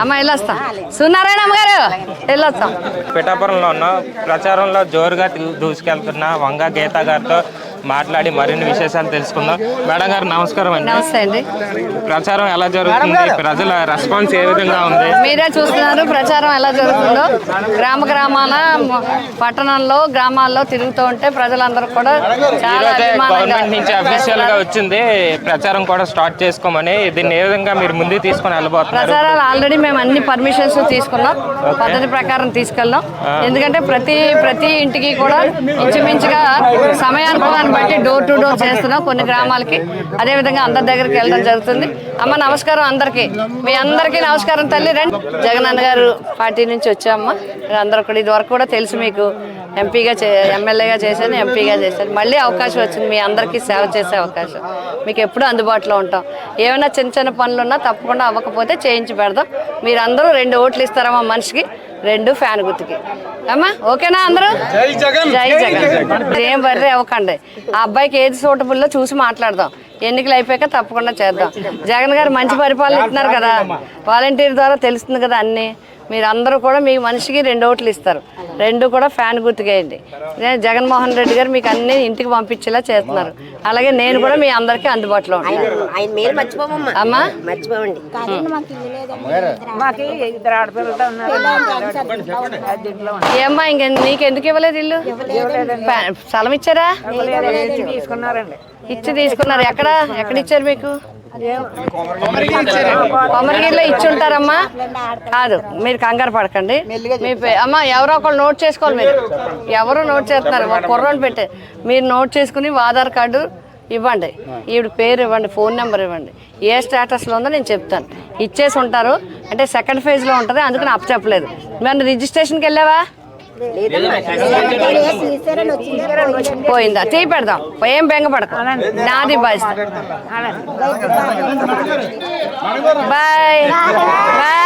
అమ్మ వెళ్ళొస్తాం. సునారాయణ అమ్మగారు వెళ్ళొస్తాం. పిఠాపురంలో ఉన్న ప్రచారంలో జోరుగా దూ- దూసుకెళ్తున్న వంగ గీత గారితో మాట్లాడి మరిన్ని విశేషాలు తెలుసుకుందాం. మేడం గారు నమస్కారం అండి. నమస్తే అండి. ప్రచారం ఎలా జరుగుతుంది? ప్రజల రెస్పాన్స్ ఏ విధంగా ఉంది? మీరే చూస్తున్నారు ప్రచారం ఎలా జరుగుతుందో. గ్రామ గ్రామాల పట్టణంలో గ్రామాల్లో తిరుగుతూ ఉంటే ప్రజలందరూ కూడా చాలా గవర్నమెంట్ నుంచి అఫీషియల్గా వచ్చింది. ప్రచారం కూడా స్టార్ట్ చేసుకోమని దీన్ని ఏ విధంగా మీరు ముందుకు తీసుకొని వెళ్ళబోతున్నారు? ప్రచారాలు ఆల్రెడీ మేము అన్ని పర్మిషన్స్ తీసుకున్నాం. పద్ధతి ప్రకారం తీసుకెళ్ళాం. ఎందుకంటే ప్రతి ప్రతి ఇంటికి కూడా ఇంచుమించుగా సమయానుకూలాన్ని బట్టి డోర్ టు డోర్ చేస్తున్నాం కొన్ని గ్రామాలకి. అదే విధంగా అందరి దగ్గరికి వెళ్ళడం జరుగుతుంది. అమ్మ నమస్కారం అందరికీ. మీ అందరికీ నమస్కారం తల్లి. రండి. జగనన్న గారు పార్టీ నుంచి వచ్చామ్మ అందరూ కూడా ఇది వరకు కూడా తెలుసు మీకు. ఎంపీగా చే ఎమ్మెల్యేగా చేశాను ఎంపీగా చేశాను. మళ్ళీ అవకాశం వచ్చింది. మీ అందరికీ సేవ చేసే అవకాశం. మీకు ఎప్పుడూ అందుబాటులో ఉంటాం. ఏమైనా చిన్న చిన్న పనులు ఉన్నా తప్పకుండా అవ్వకపోతే చేయించి పెడదాం. మీరందరూ రెండు ఓట్లు ఇస్తారమ్మా మనిషికి. రెండు ఫ్యాన్ గుర్తుకి అమ్మా ఓకేనా అందరూ? జై జగన్. జై జగన్. ఏం బర్రె అవ్వకండి. ఆ అబ్బాయికి ఏది సూటబుల్లో చూసి మాట్లాడదాం. ఎన్నికలు అయిపోయాక తప్పకుండా చేద్దాం. జగన్ గారు మంచి పరిపాలన ఇస్తున్నారు కదా. వాలంటీర్ ద్వారా తెలుస్తుంది కదా అన్నీ. మీరందరూ కూడా మీ మనిషికి రెండు ఓట్లు ఇస్తారు. రెండు కూడా ఫ్యాన్ గుర్తుకేయండి. నేను జగన్మోహన్ రెడ్డి గారు మీకు అన్ని ఇంటికి పంపించేలా చేస్తున్నారు. అలాగే నేను కూడా మీ అందరికీ అందుబాటులో ఉంటాను. ఆయన మేలు మర్చిపోమమ్మా. అమ్మా? ఏమ్మా ఇంక నీకు ఎందుకు ఇవ్వలేదు ఇల్లు? స్థలం ఇచ్చారా? ఇచ్చి తీసుకున్నారు. ఎక్కడ? ఎక్కడ ఇచ్చారు మీకు? కొమరగిరిలో ఇచ్చి ఉంటారమ్మా కాదు మీరు కంగారు పడకండి. మీ అమ్మా ఎవరో ఒకళ్ళు నోట్ చేసుకోవాలి మీరు. ఎవరు నోట్ చేస్తున్నారు ఒక కుర్రోని పెట్టే. మీరు నోట్ చేసుకుని ఆధార్ కార్డు ఇవ్వండి. ఈవిడ పేరు ఇవ్వండి ఫోన్ నెంబర్ ఇవ్వండి. ఏ స్టేటస్లో ఉందో నేను చెప్తాను. ఇచ్చేసి ఉంటారు. అంటే సెకండ్ ఫేజ్లో ఉంటుంది అందుకని అప్ చెప్పలేదు. మరి రిజిస్ట్రేషన్కి వెళ్ళావా? పోయిందా తీ పెడదాం ఏం బెంగ పడకు నాది బాధ్యత బాయ్ బాయ్ జై జగన్